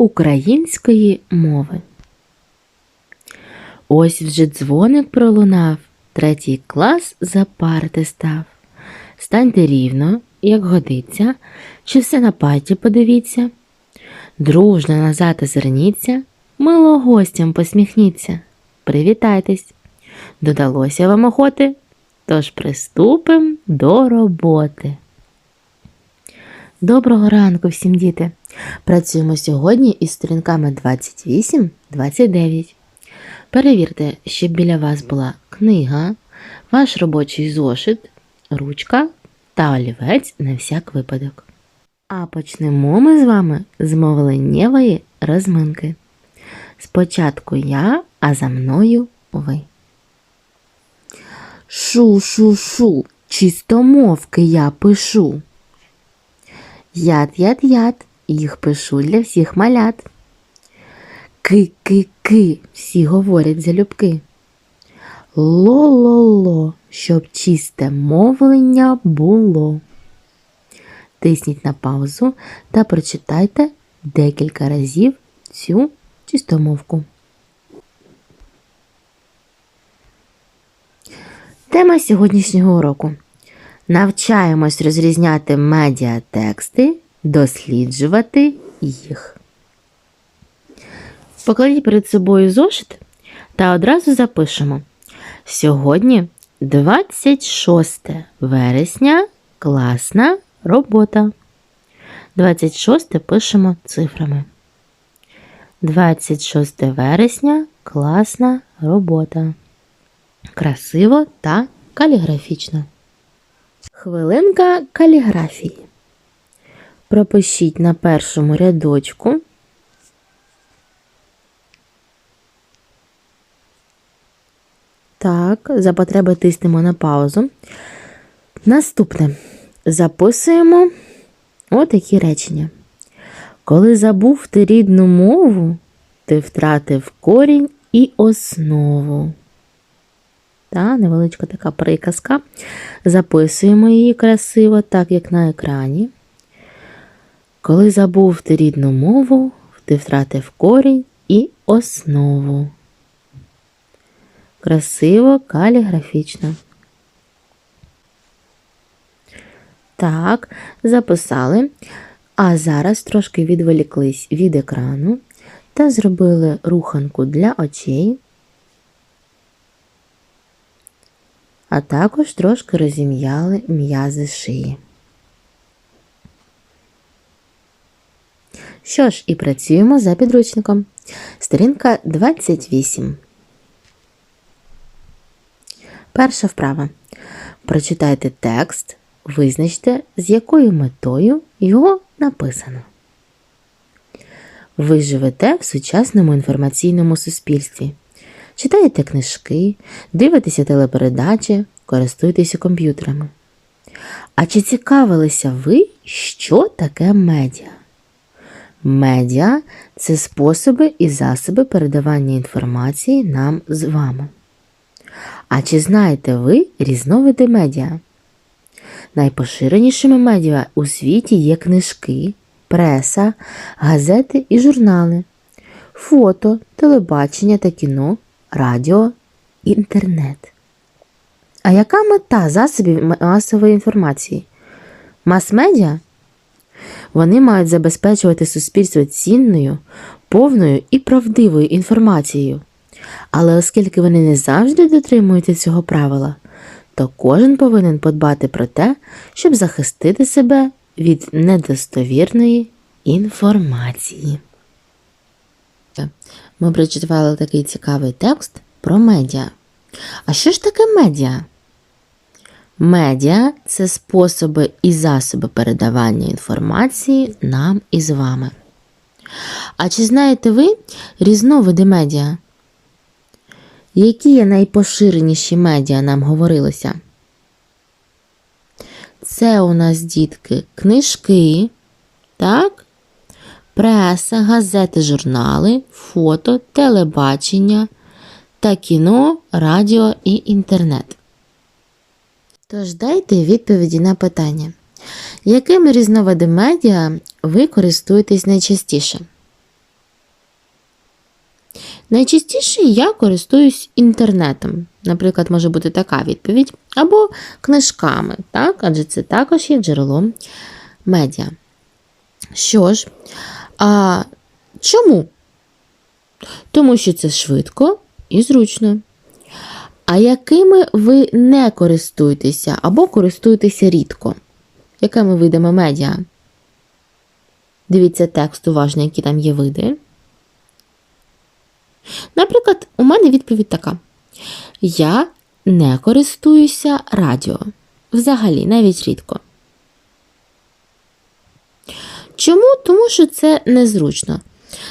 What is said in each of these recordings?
української мови. Ось вже дзвоник пролунав, третій клас за парти став. Станьте рівно, як годиться, чи все на паті подивіться. Дружно назад озирніться, мило гостям посміхніться. Привітайтесь. Додалося вам охоти, тож приступим до роботи. Доброго ранку всім діти! Працюємо сьогодні із сторінками 28-29. Перевірте, щоб біля вас була книга, ваш робочий зошит, ручка та олівець на всяк випадок. А почнемо ми з вами з мовленнєвої розминки. Спочатку я, а за мною ви. Шу-шу-шу, чистомовки я пишу. Яд-яд-яд, їх пишу для всіх малят. Ки-ки-ки, всі говорять залюбки. Ло-ло-ло, щоб чисте мовлення було. Тисніть на паузу та прочитайте декілька разів цю чистомовку. Тема сьогоднішнього уроку. Навчаємось розрізняти медіатексти, досліджувати їх. Покладіть перед собою зошит та одразу запишемо. Сьогодні 26 вересня класна робота. 26 пишемо цифрами. 26 вересня класна робота. Красиво та каліграфічно. Хвилинка каліграфії. Пропишіть на першому рядочку. Так, за потреби тиснемо на паузу. Наступне. Записуємо отакі речення. Коли забув ти рідну мову, ти втратив корінь і основу. Та, невеличка така приказка. Записуємо її красиво, так як на екрані. Коли забув ти рідну мову, ти втратив корінь і основу. Красиво, каліграфічно. Так, записали. А зараз трошки відволіклись від екрану та зробили руханку для очей. а також трошки розім'яли м'язи шиї. Що ж, і працюємо за підручником. Сторінка 28. Перша вправа. Прочитайте текст, визначте, з якою метою його написано. Ви живете в сучасному інформаційному суспільстві. Читаєте книжки, дивитеся телепередачі, користуєтеся комп'ютерами. А чи цікавилися ви, що таке медіа? Медіа це способи і засоби передавання інформації нам з вами. А чи знаєте ви різновиди медіа? Найпоширенішими медіа у світі є книжки, преса, газети і журнали, фото, телебачення та кіно радіо, інтернет. А яка мета засобів масової інформації? Мас-медіа? Вони мають забезпечувати суспільство цінною, повною і правдивою інформацією. Але оскільки вони не завжди дотримуються цього правила, то кожен повинен подбати про те, щоб захистити себе від недостовірної інформації. Ми прочитали такий цікавий текст про медіа. А що ж таке медіа? Медіа це способи і засоби передавання інформації нам і з вами. А чи знаєте ви різновиди медіа? Які є найпоширеніші медіа нам говорилося? Це у нас, дітки, книжки, так? преса, газети, журнали, фото, телебачення та кіно, радіо і інтернет. Тож дайте відповіді на питання. Якими різновидами медіа ви користуєтесь найчастіше? Найчастіше я користуюсь інтернетом. Наприклад, може бути така відповідь, або книжками, так? адже це також є джерелом медіа. Що ж, а чому? Тому що це швидко і зручно. А якими ви не користуєтеся або користуєтеся рідко? Якими видами медіа? Дивіться текст уважно, які там є види. Наприклад, у мене відповідь така: Я не користуюся радіо. Взагалі, навіть рідко. Чому? Тому що це незручно.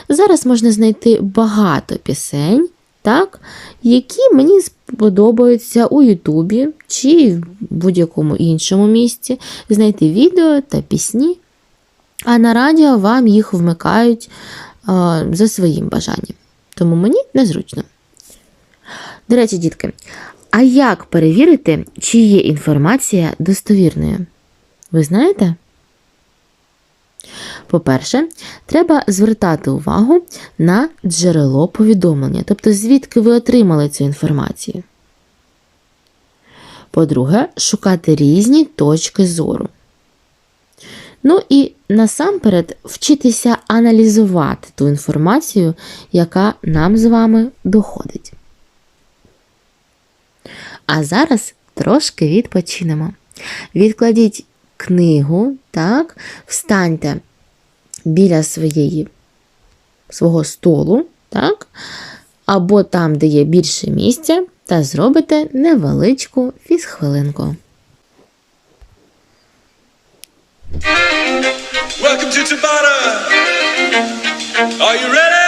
Зараз можна знайти багато пісень, так, які мені сподобаються у Ютубі чи в будь-якому іншому місці, знайти відео та пісні, а на радіо вам їх вмикають а, за своїм бажанням. Тому мені незручно. До речі, дітки, а як перевірити, чи є інформація достовірною? Ви знаєте? По-перше, треба звертати увагу на джерело повідомлення, тобто звідки ви отримали цю інформацію. По-друге, шукати різні точки зору. Ну і насамперед вчитися аналізувати ту інформацію, яка нам з вами доходить. А зараз трошки відпочинемо. Відкладіть книгу, так, встаньте біля своєї, свого столу, так, або там, де є більше місця, та зробите невеличку фізхвилинку. Welcome to Tabata. Are you ready?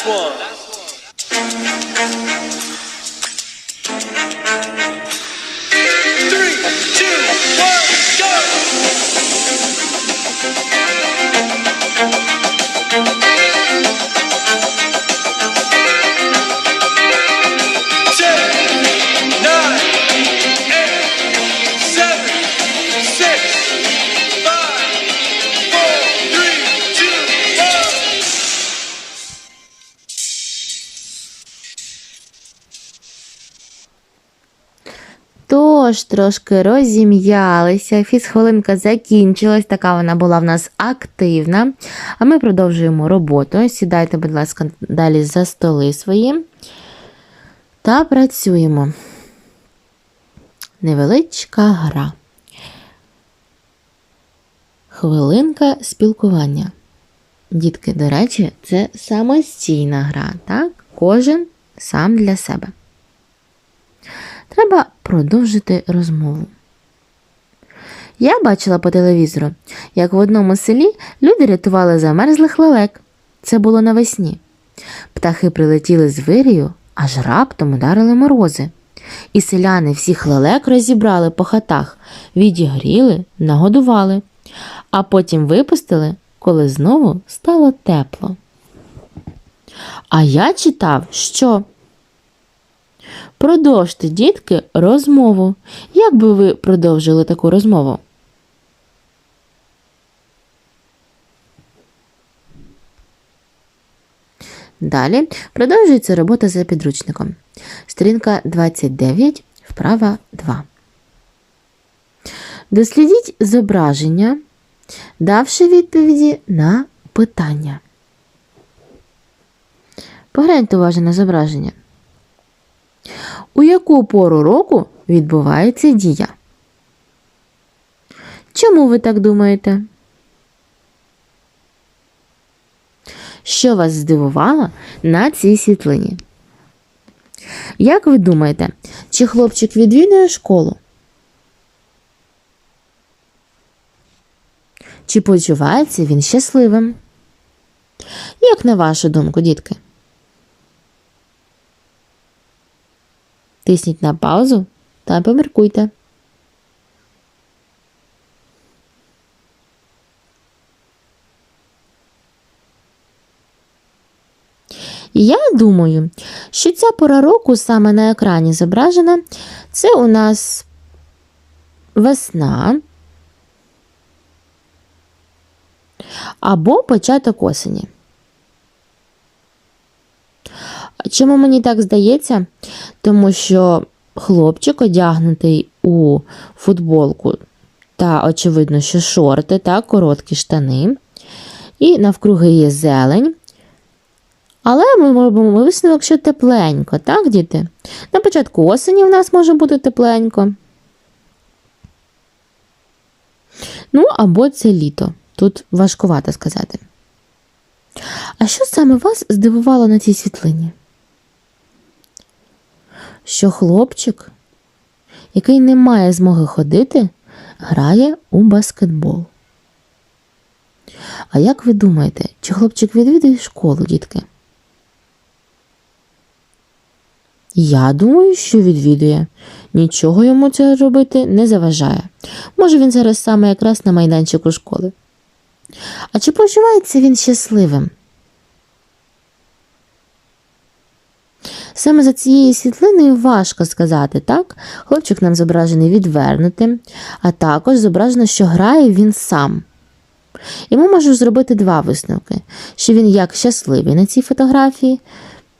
Last one. Three, two, one, go! Трошки розім'ялися, фізхвилинка закінчилась, така вона була в нас активна. А ми продовжуємо роботу. Сідайте, будь ласка, далі за столи свої. Та працюємо. Невеличка гра. Хвилинка спілкування. Дітки, до речі, це самостійна гра, так? Кожен сам для себе. Треба продовжити розмову. Я бачила по телевізору, як в одному селі люди рятували замерзлих лелек. Це було навесні. Птахи прилетіли з вирію, аж раптом ударили морози. І селяни всіх лелек розібрали по хатах, відігріли, нагодували, а потім випустили, коли знову стало тепло. А я читав, що Продовжте, дітки, розмову. Як би ви продовжили таку розмову? Далі продовжується робота за підручником. Сторінка 29, вправа 2. Дослідіть зображення, давши відповіді на питання. Погляньте уважно на зображення. У яку пору року відбувається дія? Чому ви так думаєте? Що вас здивувало на цій світлині? Як ви думаєте, чи хлопчик відвідує школу? Чи почувається він щасливим? Як на вашу думку, дітки? Тисніть на паузу та поміркуйте. Я думаю, що ця пора року саме на екрані зображена, це у нас весна або початок осені. Чому мені так здається? Тому що хлопчик одягнутий у футболку та, очевидно, що шорти та короткі штани. І навкруги є зелень. Але ми робимо висновок, що тепленько, так, діти? На початку осені в нас може бути тепленько. Ну, або це літо. Тут важкувато сказати. А що саме вас здивувало на цій світлині? Що хлопчик, який не має змоги ходити, грає у баскетбол. А як ви думаєте, чи хлопчик відвідує школу, дітки? Я думаю, що відвідує. Нічого йому це робити не заважає. Може, він зараз саме якраз на майданчику школи. А чи почувається він щасливим? Саме за цією світлиною важко сказати, так? Хлопчик нам зображений відвернутим, а також зображено, що грає він сам. І ми можемо зробити два висновки: що він як щасливий на цій фотографії,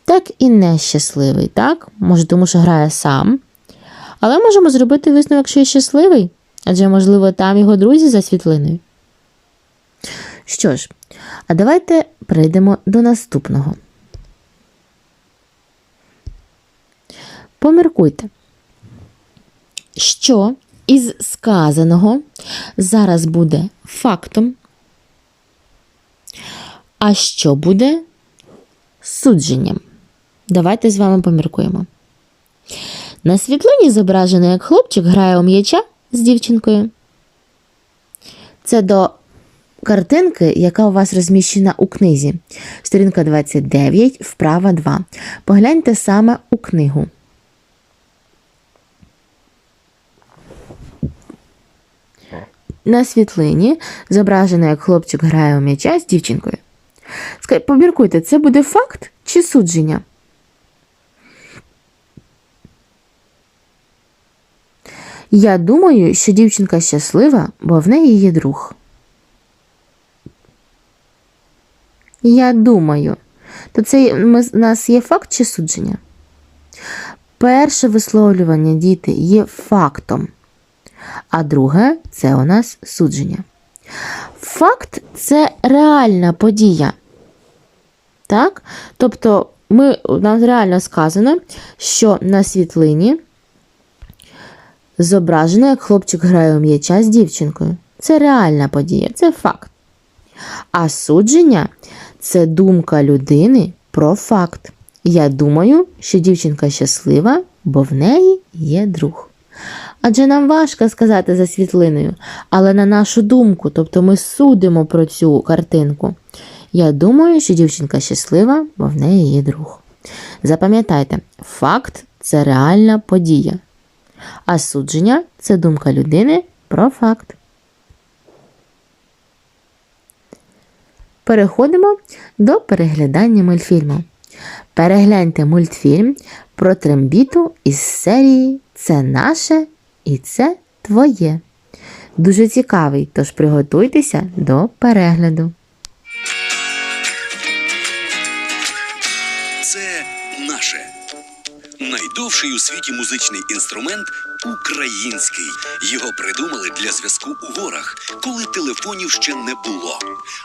так і нещасливий, так? Може, тому що грає сам. Але можемо зробити висновок, що і щасливий, адже, можливо, там його друзі за світлиною. Що ж, а давайте перейдемо до наступного. Поміркуйте, що із сказаного зараз буде фактом, а що буде судженням. Давайте з вами поміркуємо. На світлині зображено, як хлопчик грає у м'яча з дівчинкою. Це до картинки, яка у вас розміщена у книзі. Сторінка 29, вправа 2. Погляньте саме у книгу. На світлині зображено, як хлопчик грає у м'яча з дівчинкою. Поміркуйте, це буде факт чи судження? Я думаю, що дівчинка щаслива, бо в неї є друг. Я думаю. То це у нас є факт чи судження? Перше висловлювання діти є фактом, а друге це у нас судження. Факт це реальна подія. Так? Тобто ми, нам реально сказано, що на світлині зображено, як хлопчик грає у м'яча з дівчинкою. Це реальна подія, це факт. А судження це думка людини про факт. Я думаю, що дівчинка щаслива, бо в неї є друг. Адже нам важко сказати за світлиною, але на нашу думку, тобто ми судимо про цю картинку. Я думаю, що дівчинка щаслива, бо в неї є друг. Запам'ятайте, факт це реальна подія, а судження це думка людини про факт. Переходимо до переглядання мультфільму. Перегляньте мультфільм про трембіту із серії Це наше і це твоє. Дуже цікавий, тож приготуйтеся до перегляду. Це наше. Найдовший у світі музичний інструмент український. Його придумали для зв'язку у горах, коли телефонів ще не було.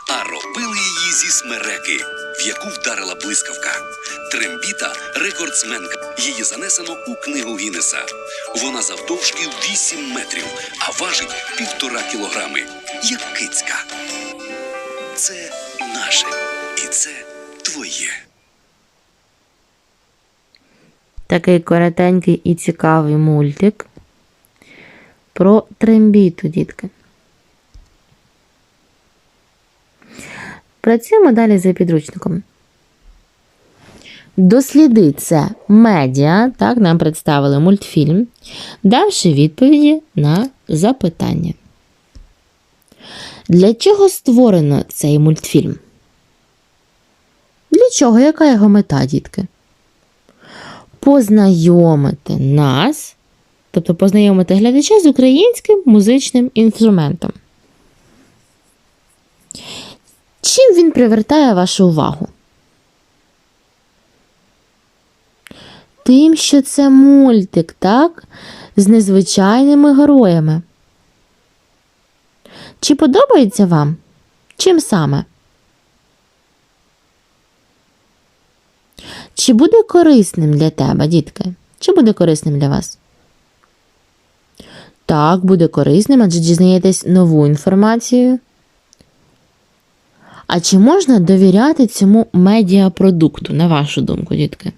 А робили її зі смереки, в яку вдарила блискавка. Трембіта рекордсменка. Її занесено у книгу Гіннеса. Вона завдовжки 8 метрів, а важить півтора кілограми. Як кицька. Це наше. І це твоє. Такий коротенький і цікавий мультик про трембіту, дітки. Працюємо далі за підручником. Досліди це медіа, так, нам представили мультфільм, давши відповіді на запитання. Для чого створено цей мультфільм? Для чого? Яка його мета, дітки? познайомити нас, тобто познайомити глядача з українським музичним інструментом. Чим він привертає вашу увагу? Тим, що це мультик, так? З незвичайними героями. Чи подобається вам? Чим саме? Чи буде корисним для тебе, дітки? Чи буде корисним для вас? Так, буде корисним, адже дізнаєтесь нову інформацію. А чи можна довіряти цьому медіапродукту, на вашу думку, дітки?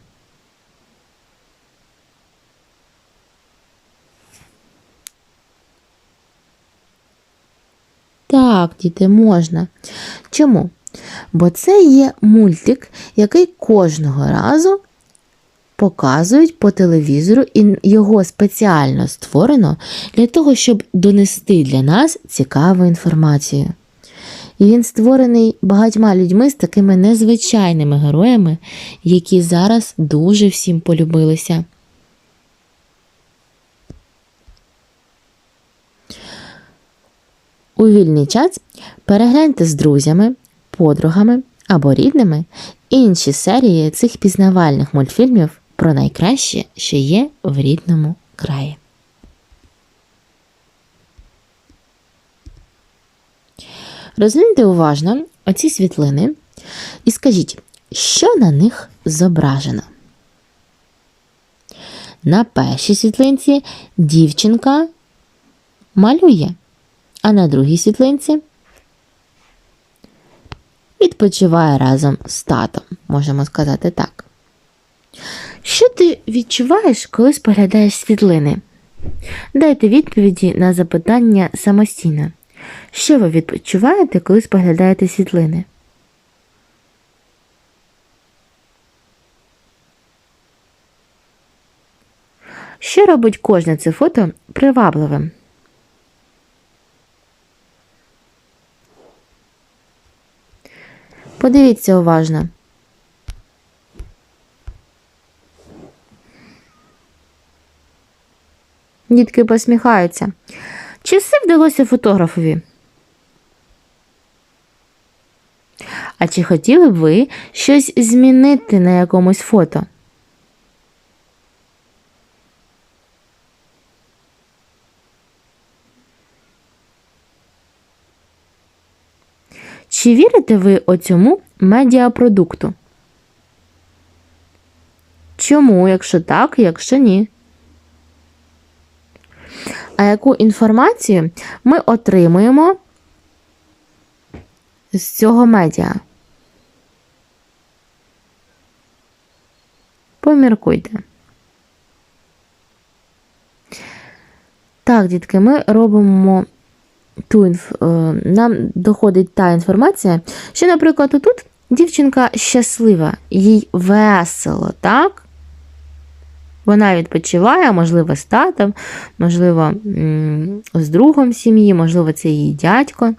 Так, діти, можна. Чому? Бо це є мультик, який кожного разу показують по телевізору, і його спеціально створено для того, щоб донести для нас цікаву інформацію. І він створений багатьма людьми з такими незвичайними героями, які зараз дуже всім полюбилися. У вільний час перегляньте з друзями, подругами або рідними інші серії цих пізнавальних мультфільмів про найкраще, що є в рідному краї. Розгляньте уважно оці світлини і скажіть, що на них зображено. На першій світлинці дівчинка малює, а на другій світлинці відпочиває разом з татом, можемо сказати так. Що ти відчуваєш, коли споглядаєш світлини? Дайте відповіді на запитання самостійно. Що ви відчуваєте, коли споглядаєте світлини? Що робить кожне це фото привабливим? Подивіться уважно. Дітки посміхаються. Чи все вдалося фотографові? А чи хотіли б ви щось змінити на якомусь фото? Чи вірите ви оцьому медіапродукту? Чому, якщо так, якщо ні? А яку інформацію ми отримуємо з цього медіа? Поміркуйте. Так, дітки, ми робимо ту е, нам доходить та інформація, що, наприклад, тут дівчинка щаслива, їй весело, так? Вона відпочиває, можливо, з татом, можливо, з другом сім'ї, можливо, це її дядько.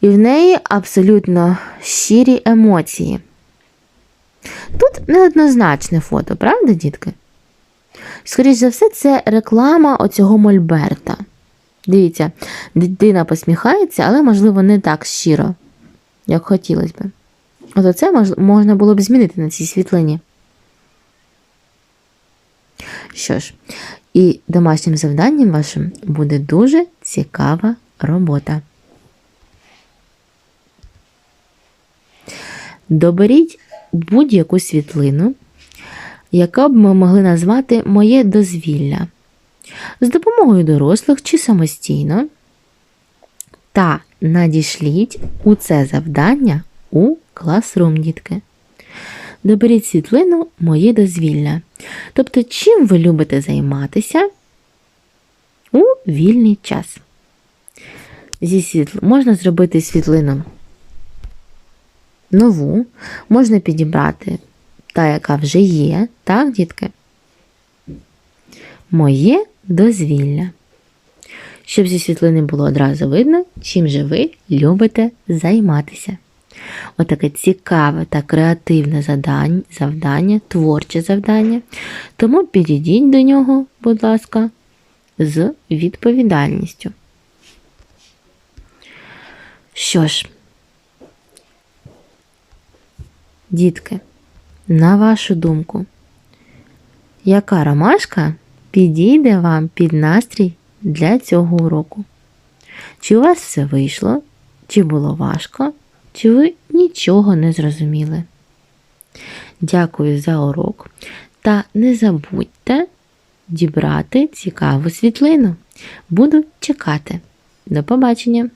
І в неї абсолютно щирі емоції. Тут неоднозначне фото, правда, дітки? Скоріше за все, це реклама оцього Мольберта. Дивіться, дитина посміхається, але, можливо, не так щиро, як хотілося б. От оце можна було б змінити на цій світлині. Що ж, і домашнім завданням вашим буде дуже цікава робота. Доберіть будь-яку світлину, яка б ми могли назвати Моє дозвілля з допомогою дорослих чи самостійно, та надішліть у це завдання у класрум, дітки. Доберіть світлину Моє дозвілля. Тобто, чим ви любите займатися у вільний час. Зі світл... Можна зробити світлину нову, можна підібрати та, яка вже є, так, дітки? Моє дозвілля. Щоб зі світлини було одразу видно, чим же ви любите займатися. Отаке цікаве та креативне задань- завдання, творче завдання. Тому підійдіть до нього, будь ласка, з відповідальністю. Що ж, дітки, на вашу думку, яка ромашка підійде вам під настрій для цього уроку? Чи у вас все вийшло? Чи було важко? Чи ви нічого не зрозуміли? Дякую за урок. Та не забудьте дібрати цікаву світлину. Буду чекати. До побачення!